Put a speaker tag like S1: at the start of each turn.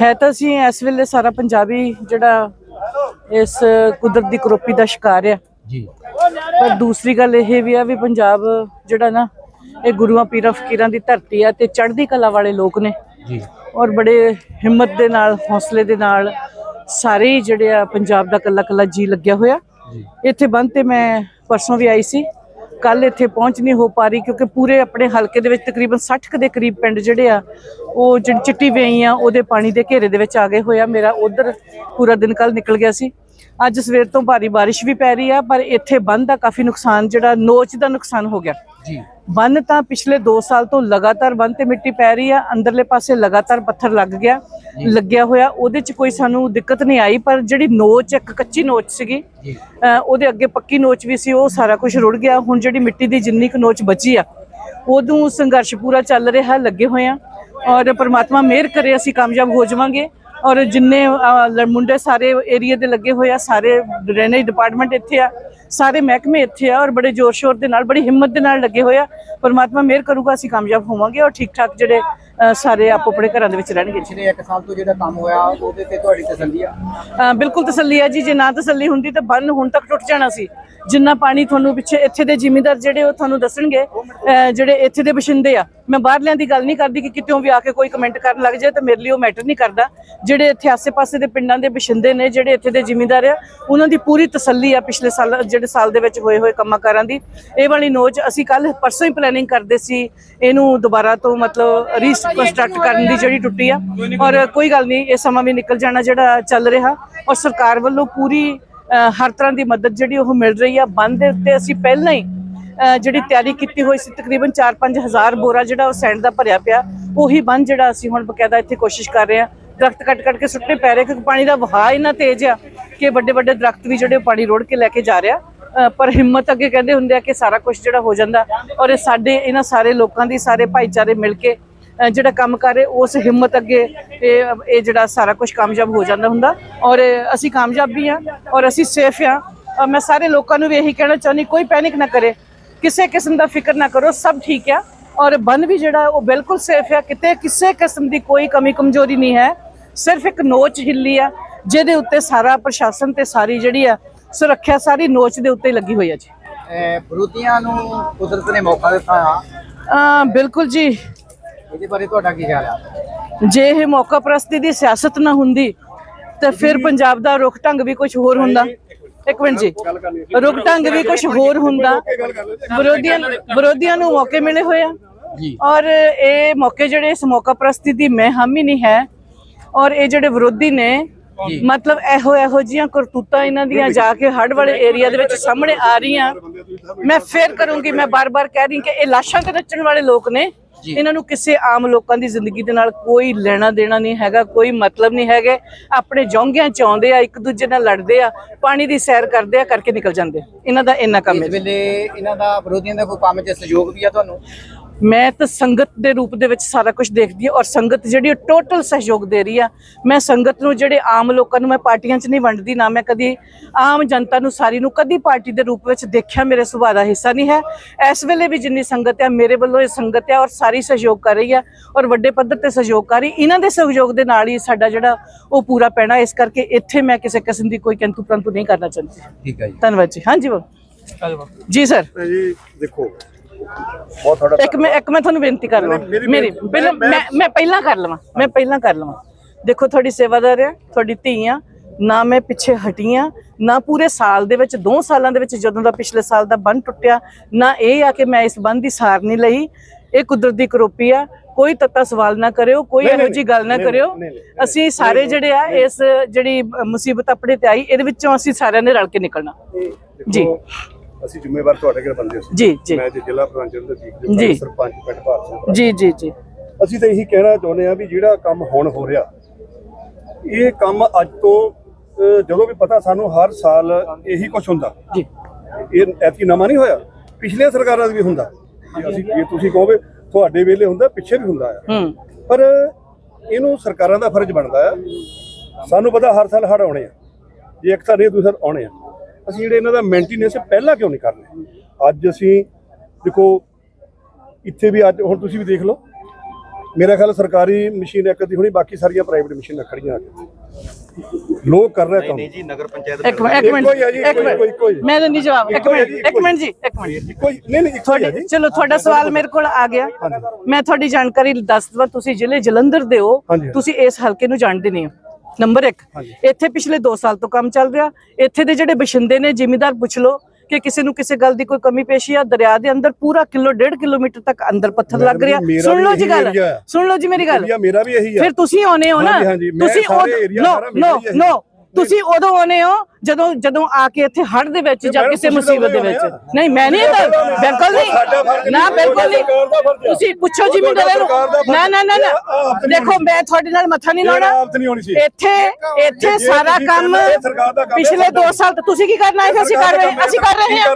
S1: ਹੈ ਤਾਂ ਅਸੀਂ ਇਸ ਵੇਲੇ ਸਾਰਾ ਪੰਜਾਬੀ ਜਿਹੜਾ ਇਸ ਕੁਦਰਤ ਦੀ ਕਰੋਪੀ ਦਾ ਸ਼ਿਕਾਰ ਆ।
S2: ਜੀ।
S1: ਪਰ ਦੂਸਰੀ ਗੱਲ ਇਹ ਵੀ ਆ ਵੀ ਪੰਜਾਬ ਜਿਹੜਾ ਨਾ ਇਹ ਗੁਰੂਆਂ ਪੀਰਾਂ ਫਕੀਰਾਂ ਦੀ ਧਰਤੀ ਆ ਤੇ ਚੜ੍ਹਦੀ ਕਲਾ ਵਾਲੇ ਲੋਕ ਨੇ।
S2: ਜੀ।
S1: ਔਰ ਬੜੇ ਹਿੰਮਤ ਦੇ ਨਾਲ ਹੌਸਲੇ ਦੇ ਨਾਲ ਸਾਰੇ ਜਿਹੜੇ ਆ ਪੰਜਾਬ ਦਾ ਕੱਲਾ ਕੱਲਾ ਜੀ ਲੱਗਿਆ ਹੋਇਆ। ਇੱਥੇ ਬੰਦ ਤੇ ਮੈਂ ਪਰਸੋਂ ਵੀ ਆਈ ਸੀ। ਕੱਲ ਇੱਥੇ ਪਹੁੰਚ ਨਹੀਂ ਹੋ ਪਾ ਰਹੀ ਕਿਉਂਕਿ ਪੂਰੇ ਆਪਣੇ ਹਲਕੇ ਦੇ ਵਿੱਚ ਤਕਰੀਬਨ 60 ਕੁ ਦੇ ਕਰੀਬ ਪਿੰਡ ਜਿਹੜੇ ਆ, ਉਹ ਜਿਹੜੀ ਚਿੱਟੀ ਵੇਈ ਆ, ਉਹਦੇ ਪਾਣੀ ਦੇ ਘੇਰੇ ਦੇ ਵਿੱਚ ਆ ਗਏ ਹੋਇਆ ਮੇਰਾ ਉਧਰ ਪੂਰਾ ਦਿਨ ਕੱਲ ਨਿਕਲ ਗਿਆ ਸੀ। ਅੱਜ ਸਵੇਰ ਤੋਂ ਭਾਰੀ ਬਾਰਿਸ਼ ਵੀ ਪੈ ਰਹੀ ਆ, ਪਰ ਇੱਥੇ ਬੰਦ ਦਾ ਕਾਫੀ ਨੁਕਸਾਨ, ਜਿਹੜਾ ਨੋਚ ਦਾ ਨੁਕਸਾਨ ਹੋ ਗਿਆ।
S2: ਜੀ।
S1: ਬੰਨ ਤਾਂ ਪਿਛਲੇ 2 ਸਾਲ ਤੋਂ ਲਗਾਤਾਰ ਬੰਨ ਤੇ ਮਿੱਟੀ ਪੈ ਰਹੀ ਆ ਅੰਦਰਲੇ ਪਾਸੇ ਲਗਾਤਾਰ ਪੱਥਰ ਲੱਗ ਗਿਆ ਲੱਗਿਆ ਹੋਇਆ। ਉਹਦੇ ਚ ਕੋਈ ਸਾਨੂੰ ਦਿੱਕਤ ਨਹੀਂ ਆਈ ਪਰ ਜਿਹੜੀ ਨੋਚ ਇੱਕ ਕੱਚੀ ਨੋਚ ਸੀਗੀ ਉਹਦੇ ਅੱਗੇ ਪੱਕੀ ਨੋਚ ਵੀ ਸੀ ਉਹ ਸਾਰਾ ਕੁਝ ਰੁੜ ਗਿਆ। ਹੁਣ ਜਿਹੜੀ ਮਿੱਟੀ ਦੀ ਜਿੰਨੀ ਕੁ ਨੋਚ ਬਚੀ ਆ ਉਦੋਂ ਸੰਘਰਸ਼ ਪੂਰਾ ਚੱਲ ਰਿਹਾ ਲੱਗੇ ਹੋਏ ਆ। ਔਰ ਪ੍ਰਮਾਤਮਾ ਮਿਹਰ ਕਰੇ ਅਸੀਂ ਕਾਮਯਾਬ ਹੋ ਜਾਵਾਂਗੇ। ਔਰ ਜਿੰਨੇ ਮੁੰਡੇ ਸਾਰੇ ਏਰੀਆ ਦੇ ਲੱਗੇ ਹੋਏ ਆ, ਸਾਰੇ ਡਰੇਨੇਜ ਡਿਪਾਰਟਮੈਂਟ ਇੱਥੇ ਆ, ਸਾਰੇ ਮਹਿਕਮੇ ਇੱਥੇ ਆ ਔਰ ਬੜੇ ਜ਼ੋਰ ਸ਼ੋਰ ਦੇ ਨਾਲ, ਬੜੀ ਹਿੰਮਤ ਦੇ ਨਾਲ ਲੱਗੇ ਹੋਏ ਆ। ਪਰਮਾਤਮਾ ਮਿਹਰ ਕਰੂਗਾ, ਅਸੀਂ ਕਾਮਯਾਬ ਹੋਵਾਂਗੇ ਔਰ ਠੀਕ ਠਾਕ ਜਿਹੜੇ ਸਾਰੇ ਆਪੋ ਆਪਣੇ ਘਰਾਂ ਦੇ ਵਿੱਚ ਰਹਿਣਗੇ।
S2: ਪਿਛਲੇ 1 ਸਾਲ ਤੋਂ ਜਿਹੜਾ ਕੰਮ ਹੋਇਆ ਉਹਦੇ ਤੇ ਤੁਹਾਡੀ ਤਸੱਲੀ ਆ?
S1: ਬਿਲਕੁਲ ਤਸੱਲੀ ਹੈ ਜੀ। ਜੇ ਨਾ ਤਸੱਲੀ ਹੁੰਦੀ ਤਾਂ ਬੰਨ ਹੁਣ ਤੱਕ ਟੁੱਟ ਜਾਣਾ ਸੀ। ਜਿੰਨਾ ਪਾਣੀ ਤੁਹਾਨੂੰ ਪਿੱਛੇ ਇੱਥੇ ਦੇ ਜ਼ਿਮੀਂਦਾਰ ਜਿਹੜੇ ਉਹ ਤੁਹਾਨੂੰ ਦੱਸਣਗੇ ਜਿਹੜੇ ਇੱਥੇ ਦੇ ਬਸ਼ਿੰਦੇ ਆ। ਮੈਂ ਬਾਹਰਲਿਆਂ ਦੀ ਗੱਲ ਨਹੀਂ ਕਰਦੀ ਕਿ ਕਿਤੇੋਂ ਵੀ ਆ ਕੇ ਕੋਈ ਕਮੈਂਟ ਕਰਨ ਲੱਗ ਜਾਏ ਤਾਂ ਮੇਰੇ ਲਈ ਉਹ ਮੈਟਰ ਨਹੀਂ ਕਰਦਾ। ਜਿਹੜੇ ਇੱਥੇ ਆਸੇ-ਪਾਸੇ ਦੇ ਪਿੰਡਾਂ ਦੇ ਬਸ਼ਿੰਦੇ ਨੇ ਜਿਹੜੇ ਇੱਥੇ ਦੇ ਜ਼ਿਮੀਂਦਾਰ ਆ ਉਹਨਾਂ ਦੀ ਪੂਰੀ ਤਸੱਲੀ ਆ ਪਿਛਲੇ ਸਾਲ ਜਿਹੜੇ ਸਾਲ ਦੇ ਵਿੱਚ ਹੋਏ ਹੋਏ ਕੰਮਾਂ ਕਾਰਾਂ ਦੀ। ਇਹ ਵਾਲੀ ਨੋਚ ਅਸੀਂ ਕੱਲ ਪਰਸੋਂ ਹੀ ਪਲੈਨਿੰਗ ਕਰਦੇ ਸੀ। ਇਹਨੂੰ ਦੁਬਾਰਾ ਤੋਂ ਮਤਲਬ ਰੀਕਨਸਟਰਕਟ ਕਰਨ ਦੀ ਜਿਹੜੀ ਟੁੱਟੀ ਆ। ਔਰ ਕੋਈ ਗੱਲ ਨਹੀਂ ਇਹ ਸਮਾਂ ਵੀ ਨਿਕਲ ਜਾਣਾ ਜਿਹੜਾ ਚੱਲ ਰਿਹਾ। ਔਰ ਸਰਕਾਰ ਵੱਲੋਂ ਪੂਰੀ ਹਰ ਤਰ੍ਹਾਂ ਦੀ ਮਦਦ ਜਿਹੜੀ ਉਹ ਮਿਲ ਰਹੀ ਆ। ਬੰਦ ਦੇ ਉੱਤੇ ਅਸੀਂ ਪਹਿਲਾਂ ਹੀ ਜਿਹੜੀ ਤਿਆਰੀ ਕੀਤੀ ਹੋਈ ਸੀ ਤਕਰੀਬਨ 4-5 ਹਜ਼ਾਰ ਬੋਰਾ ਜਿਹੜਾ ਉਹ ਸੈਂਡ ਦਾ ਭਰਿਆ ਪਿਆ। ਉਹੀ ਬੰਦ ਜਿਹੜਾ ਅਸੀਂ ਹੁਣ ਬਕਾਇਦਾ ਇੱਥੇ ਕੋਸ਼ਿਸ਼ ਕਰ ਰਹੇ ਹਾਂ ਦਰਖਤ ਕੱਟ ਕੱਟ ਕੇ ਸੁੱਟਣੇ ਪੈ ਰਹੇ ਕਿਉਂਕਿ ਪਾਣੀ ਦਾ ਵਹਾਅ ਇੰਨਾ ਤੇਜ਼ ਆ ਕਿ ਵੱਡੇ ਵੱਡੇ ਦਰਖਤ ਵੀ ਜਿਹੜੇ ਪਾਣੀ ਰੋੜ ਕੇ ਲੈ ਕੇ ਜਾ ਰਿਹਾ। ਪਰ ਹਿੰਮਤ ਅੱਗੇ ਕਹਿੰਦੇ ਹੁੰਦੇ ਆ ਕਿ ਸਾਰਾ ਕੁਝ ਜਿਹੜਾ ਹੋ ਜਾਂਦਾ। ਔਰ ਇਹ ਸਾਡੇ ਇਹਨਾਂ ਸਾਰੇ ਲੋਕਾਂ ਦੀ ਸਾਰੇ ਭਾਈਚਾਰੇ ਮਿਲ ਕੇ ਜਿਹੜਾ ਕੰਮ ਕਰ ਰਹੇ ਉਸ ਹਿੰਮਤ ਅੱਗੇ ਇਹ ਇਹ ਜਿਹੜਾ ਸਾਰਾ ਕੁਝ ਕਾਮਯਾਬ ਹੋ ਜਾਂਦਾ ਹੁੰਦਾ। ਔਰ ਅਸੀਂ ਕਾਮਯਾਬ ਵੀ ਆ ਔਰ ਅਸੀਂ ਸੇਫ ਆ ਮੈਂ ਸਾਰੇ ਲੋਕਾਂ ਨੂੰ ਵੀ ਇਹੀ ਕਹਿਣਾ ਚਾਹੁੰਦੀ ਕੋਈ ਪੈਨਿਕ ਨਾ ਕਰੇ। ਕਿਸੇ ਕਿਸਮ ਦਾ ਫਿਕਰ ਨਾ ਕਰੋ ਸਭ ਠੀਕ ਆ। ਔਰ ਬੰਨ ਵੀ ਜਿਹੜਾ ਉਹ ਬਿਲਕੁਲ ਸੇਫ ਆ। ਕਿਤੇ ਕਿਸੇ ਕਿਸਮ ਦੀ ਕੋਈ ਕਮੀ ਕਮਜ਼ੋਰੀ ਨਹੀਂ ਹੈ। ਸਿਰਫ ਇੱਕ ਨੋਚ ਹਿੱਲੀ ਆ ਜਿਹਦੇ ਉੱਤੇ ਸਾਰਾ ਪ੍ਰਸ਼ਾਸਨ ਤੇ ਸਾਰੀ ਜਿਹੜੀ ਆ ਸੁਰੱਖਿਆ ਸਾਰੀ ਨੋਚ ਦੇ ਉੱਤੇ ਲੱਗੀ ਹੋਈ ਆ ਜੀ।
S2: ਵਿਰੋਧੀਆਂ ਨੂੰ ਕੁਦਰਤ ਨੇ ਮੌਕਾ ਦਿੱਤਾ। ਆ
S1: ਬਿਲਕੁਲ ਜੀ।
S2: ਇਹਦੇ ਬਾਰੇ ਤੁਹਾਡਾ ਕੀ ਖਿਆਲ ਆ?
S1: ਜੇ ਇਹ ਮੌਕਾ ਪ੍ਰਸਤੀ ਦੀ ਸਿਆਸਤ ਨਾ ਹੁੰਦੀ ਤੇ ਫਿਰ ਪੰਜਾਬ ਦਾ ਰੁਖ ਢੰਗ ਵੀ ਕੁਝ ਹੋਰ ਹੁੰਦਾ। ਇੱਕ ਮਿੰਟ ਜੀ। ਰੁਖ ਢੰਗ ਵੀ ਕੁਝ ਹੋਰ ਹੁੰਦਾ। ਵਿਰੋਧੀਆਂ ਵਿਰੋਧੀਆਂ ਨੂੰ ਮੌਕੇ ਮਿਲੇ ਹੋਏ ਆ।
S2: ਜੀ।
S1: ਔਰ ਇਹ ਮੌਕੇ ਜਿਹੜੇ ਇਸ ਮੌਕਾ ਪ੍ਰਸਤੀ ਦੀ ਮੈਂ ਹਾਮੀ ਨਹੀਂ ਹੈ। ਔਰ ਇਹ ਜਿਹੜੇ ਵਿਰੋਧੀ ਨੇ
S2: ਜੀ।
S1: ਮਤਲਬ ਇਹੋ ਇਹੋ ਜੀਆਂ ਕਰਤੂਤਾਂ ਇਹਨਾਂ ਦੀਆਂ ਜਾ ਕੇ ਹੜ ਵਾਲੇ ਏਰੀਆ ਦੇ ਵਿੱਚ ਸਾਹਮਣੇ ਆ ਰਹੀਆਂ। ਮੈਂ ਫੇਰ ਕਰੂੰਗੀ ਮੈਂ ਬਾਰ-ਬਾਰ ਕਹਿ ਰਹੀ ਕਿ ਇਹ ਲਾਸ਼ਾਂ ਤੇ ਨੱਚਣ ਵਾਲੇ ਲੋਕ ਨੇ। ਇਹਨਾਂ ਨੂੰ ਕਿਸੇ ਆਮ ਲੋਕਾਂ ਦੀ ਜ਼ਿੰਦਗੀ ਦੇ ਨਾਲ ਕੋਈ ਲੈਣਾ ਦੇਣਾ ਨਹੀਂ ਹੈਗਾ ਕੋਈ ਮਤਲਬ ਨਹੀਂ ਹੈਗੇ। ਆਪਣੇ ਜੌਂਗਿਆਂ ਚ ਆਉਂਦੇ ਆ ਇੱਕ ਦੂਜੇ ਨਾਲ ਲੜਦੇ ਆ ਪਾਣੀ ਦੀ ਸੈਰ ਕਰਦੇ ਆ ਕਰਕੇ ਨਿਕਲ ਜਾਂਦੇ। ਇਹਨਾਂ ਦਾ ਇੰਨਾ ਕੰਮ ਹੈ
S2: ਇਸ ਵੇਲੇ ਇਹਨਾਂ ਦਾ ਵਿਰੋਧੀਆਂ ਦਾ ਕੋਈ ਕੰਮ 'ਚ ਸਹਿਯੋਗ ਵੀ ਆ ਤੁਹਾਨੂੰ?
S1: ਮੈਂ ਤਾਂ ਸੰਗਤ ਦੇ ਰੂਪ ਦੇ ਵਿੱਚ ਸਾਰਾ ਕੁਝ ਦੇਖਦੀ ਹਾਂ ਔਰ ਸੰਗਤ ਜਿਹੜੀ ਟੋਟਲ ਸਹਿਯੋਗ ਦੇ ਰਹੀ ਆ। ਮੈਂ ਸੰਗਤ ਨੂੰ ਜਿਹੜੇ ਆਮ ਲੋਕਾਂ ਨੂੰ ਮੈਂ ਪਾਰਟੀਆਂ 'ਚ ਨਹੀਂ ਵੰਡਦੀ ਨਾ ਮੈਂ ਕਦੀ ਆਮ ਜਨਤਾ ਨੂੰ ਸਾਰੀ ਨੂੰ ਕਦੀ ਪਾਰਟੀ ਦੇ ਰੂਪ ਵਿੱਚ ਦੇਖਿਆ ਮੇਰੇ ਸੁਭਾਅ ਦਾ ਹਿੱਸਾ ਨਹੀਂ ਹੈ। ਇਸ ਵੇਲੇ ਵੀ ਜਿੰਨੀ ਸੰਗਤ ਆ ਮੇਰੇ ਵੱਲੋਂ ਇਹ ਸੰਗਤ ਆ ਔਰ ਸਾਰੀ ਸਹਿਯੋਗ ਕਰ ਰਹੀ ਆ ਔਰ ਵੱਡੇ ਪੱਧਰ ਤੇ ਸਹਿਯੋਗ ਕਰ ਰਹੀ। ਇਹਨਾਂ ਦੇ ਸਹਿਯੋਗ ਦੇ ਨਾਲ ਹੀ ਸਾਡਾ ਜਿਹੜਾ ਉਹ ਪੂਰਾ ਪੈਣਾ ਇਸ ਕਰਕੇ ਇੱਥੇ ਮੈਂ ਕਿਸੇ ਕਿਸਮ ਦੀ ਕੋਈ ਕਿੰਤੂ ਪ੍ਰੰਤੂ ਨਹੀਂ ਕਰਨਾ ਚਾਹੁੰਦੀ।
S2: ਠੀਕ ਹੈ ਜੀ।
S1: ਧੰਨਵਾਦ ਜੀ। ਹਾਂਜੀ ਬਾਬੂ। ਜੀ ਸਰ।
S3: ਜੀ ਦੇਖੋ ਬਹੁਤ ਥੋੜਾ
S1: ਇੱਕ ਮੈਂ ਇੱਕ ਮੈਂ ਤੁਹਾਨੂੰ ਬੇਨਤੀ ਕਰ ਲਵਾਂ।
S3: ਮੇਰੀ-
S1: ਪਹਿਲਾਂ
S3: ਮੈਂ-
S1: ਮੈਂ ਪਹਿਲਾਂ ਕਰ ਲਵਾਂ। ਮੈਂ ਪਹਿਲਾਂ ਕਰ ਲਵਾਂ। ਦੇਖੋ ਤੁਹਾਡੀ ਸੇਵਾਦਾਰ ਆ ਤੁਹਾਡੀ ਧੀ ਆ। ਨਾ ਮੈਂ ਪਿੱਛੇ ਹਟੀ ਆ ਨਾ ਪੂਰੇ ਸਾਲ ਦੇ ਵਿੱਚ ਦੋ ਸਾਲਾਂ ਦੇ ਵਿੱਚ ਜਦੋਂ ਦਾ ਪਿਛਲੇ ਸਾਲ ਦਾ ਬੰਨ ਟੁੱਟਿਆ ਨਾ ਇਹ ਆ ਕਿ ਮੈਂ ਇਸ ਬੰਨ ਦੀ ਸਾਰ ਨਹੀਂ ਲਈ। ਇਹ ਕੁਦਰਤ ਦੀ ਕਰੋਪੀ ਆ। ਕੋਈ ਤੱਤਾ ਸਵਾਲ ਨਾ ਕਰਿਓ ਕੋਈ ਇਹੋ ਜੀ ਗੱਲ ਨਾ ਕਰਿਓ। ਅਸੀਂ ਸਾਰੇ ਜਿਹੜੇ ਆ ਇਸ ਜਿਹੜੀ ਮੁਸੀਬਤ ਆਪਣੇ ਤੇ ਆਈ ਇਹਦੇ ਵਿੱਚੋਂ ਅਸੀਂ ਸਾਰਿਆਂ ਨੇ ਰਲ ਕੇ ਨਿਕਲਣਾ। ਜੀ।
S3: ਅਸੀਂ ਜ਼ਿੰਮੇਵਾਰ ਤੁਹਾਡੇ ਘਰ ਬੰਦੇ ਸੀ।
S1: ਜੀ ਜੀ।
S3: ਮੈਂ ਤੇ ਜ਼ਿਲ੍ਹਾ ਪ੍ਰਧਾਨ ਜਨਰਲ
S1: ਜੀ।
S3: ਜੀ ਸਰਪੰਚ ਪਿੰਡ ਭਾਰਤ
S1: ਜੀ ਜੀ ਜੀ।
S3: ਅਸੀਂ ਤਾਂ ਇਹੀ ਕਹਿਣਾ ਚਾਹੁੰਦੇ ਆ ਵੀ ਜਿਹੜਾ ਕੰਮ ਹੁਣ ਹੋ ਰਿਹਾ ਇਹ ਕੰਮ ਅੱਜ ਤੋਂ ਜਦੋਂ ਵੀ ਪਤਾ ਸਾਨੂੰ ਹਰ ਸਾਲ ਇਹੀ ਕੁਝ ਹੁੰਦਾ।
S1: ਜੀ।
S3: ਇਹ ਐਤਕੀ ਨਵਾਂ ਨਹੀਂ ਹੋਇਆ ਪਿਛਲੀਆਂ ਸਰਕਾਰਾਂ 'ਚ ਵੀ ਹੁੰਦਾ। ਅਸੀਂ ਜੇ ਤੁਸੀਂ ਕਹੋਗੇ ਤੁਹਾਡੇ ਵੇਲੇ ਹੁੰਦਾ ਪਿੱਛੇ ਵੀ ਹੁੰਦਾ ਆ। ਪਰ ਇਹਨੂੰ ਸਰਕਾਰਾਂ ਦਾ ਫਰਜ਼ ਬਣਦਾ ਆ। ਸਾਨੂੰ ਪਤਾ ਹਰ ਸਾਲ ਹੜ ਆਉਣੇ ਆ। ਜੇ ਇੱਕ ਤਾਂ ਨਹੀਂ ਦੂਸਰਾ ਆਉਣੇ ਆ। ਅਸੀਂ ਜਿਹੜੇ ਇਹਨਾਂ ਦਾ ਮੇਨਟੇਨੈਂਸ ਪਹਿਲਾਂ ਕਿਉਂ ਨਹੀਂ ਕਰਨੇ? ਅੱਜ ਅਸੀਂ ਦੇਖੋ ਇੱਥੇ ਵੀ ਅੱਜ ਹੁਣ ਤੁਸੀਂ ਵੀ ਦੇਖ ਲਓ। ਮੇਰਾ ਖਿਆਲ ਸਰਕਾਰੀ ਮਸ਼ੀਨ ਇੱਕ ਦੀ ਹੋਣੀ ਬਾਕੀ ਸਾਰੀਆਂ ਪ੍ਰਾਈਵੇਟ ਮਸ਼ੀਨਾਂ ਖੜੀਆਂ ਆ ਕੇ। ਲੋਕ ਕਰ ਰਹੇ ਕੰਮ।
S2: ਨਹੀਂ ਜੀ ਨਗਰ ਪੰਚਾਇਤ
S1: ਇੱਕ ਮਿੰਟ ਇੱਕ ਮਿੰਟ
S3: ਇੱਕੋ
S1: ਮਿੰਟ। ਮੈਂ ਦਿੰਦੀ ਜਵਾਬ। ਇੱਕ ਮਿੰਟ
S3: ਜੀ,
S1: ਇੱਕ। ਮਿੰਟ ਜੀ। ਇੱਕ ਮਿੰਟ।
S3: ਕੋਈ ਨਹੀਂ ਨਹੀਂ ਜੀ।
S1: ਚਲੋ ਤੁਹਾਡਾ ਸਵਾਲ ਮੇਰੇ ਕੋਲ ਆ ਗਿਆ। ਮੈਂ ਤੁਹਾਡੀ ਜਾਣਕਾਰੀ ਦੱਸ ਦਵਾਂ ਤੁਸੀਂ ਜ਼ਿਲ੍ਹੇ ਜਲੰਧਰ ਦੇ ਹੋ। ਤੁਸੀਂ ਇਸ ਹਲਕੇ ਨੂੰ ਜਾਣਦੇ ਨਹੀਂ ਹੋ। ਨੰਬਰ 1 ਇੱਥੇ ਪਿਛਲੇ 2 ਸਾਲ ਤੋਂ ਕੰਮ ਚੱਲ ਰਿਹਾ। ਇੱਥੇ ਦੇ ਜਿਹੜੇ ਬਸ਼ਿੰਦੇ ਨੇ ਜ਼ਿਮੀਦਾਰ ਪੁੱਛ ਲਓ ਕਿ ਕਿਸੇ ਨੂੰ ਕਿਸੇ ਗੱਲ ਦੀ ਕੋਈ ਕਮੀ ਪੇਸ਼ੀ ਆ। ਦਰਿਆ ਦੇ ਅੰਦਰ ਪੂਰਾ ਕਿਲੋ ਡੇਢ ਕਿਲੋਮੀਟਰ ਤੱਕ ਅੰਦਰ ਪੱਥਰ ਲੱਗ ਰਿਹਾ। ਸੁਣ ਲਓ ਜੀ ਗੱਲ। ਸੁਣ ਲਓ ਜੀ ਮੇਰੀ ਗੱਲ।
S3: ਮੇਰਾ ਵੀ ਇਹੀ ਆ।
S1: ਫਿਰ ਤੁਸੀਂ ਆਉਨੇ ਹੋ ਨਾ। ਤੁਸੀਂ ਨੋ ਨੋ। ਨੋ ਤੁਸੀਂ ਉਦੋਂ ਆਉਨੇ ਹੋ ਜਦੋਂ ਜਦੋਂ ਆ ਕੇ ਇੱਥੇ ਹੜ੍ਹ ਦੇ ਵਿੱਚ ਜਾਂ ਕਿਸੇ ਮੁਸੀਬਤ ਦੇ ਵਿੱਚ। ਨਹੀਂ ਮੈਂ ਨਹੀਂ ਬਿਲਕੁਲ ਨਹੀਂ। ਨਾ ਬਿਲਕੁਲ ਨਹੀਂ। ਤੁਸੀਂ ਪੁੱਛੋ ਜ਼ਿਮੀਂਦਾਰਾਂ
S3: ਦਾ
S1: ਨੂੰ ਨਾ ਨਾ ਨਾ। ਦੇਖੋ ਮੈਂ ਤੁਹਾਡੇ ਨਾਲ ਮੱਥਾ ਨਹੀਂ ਲਾਉਣਾ। ਇੱਥੇ ਇੱਥੇ
S3: ਜੇ
S1: ਸਾਰਾ ਕੰਮ ਪਿਛਲੇ 2
S3: ਸਾਡਾ
S1: ਸਾਲ ਤੋਂ ਤੁਸੀਂ ਕੀ ਕਰਨਾ ਹੈ? ਅਸੀਂ ਕਰ ਰਹੇ ਅਸੀਂ ਕਰ ਰਹੇ ਹਾਂ।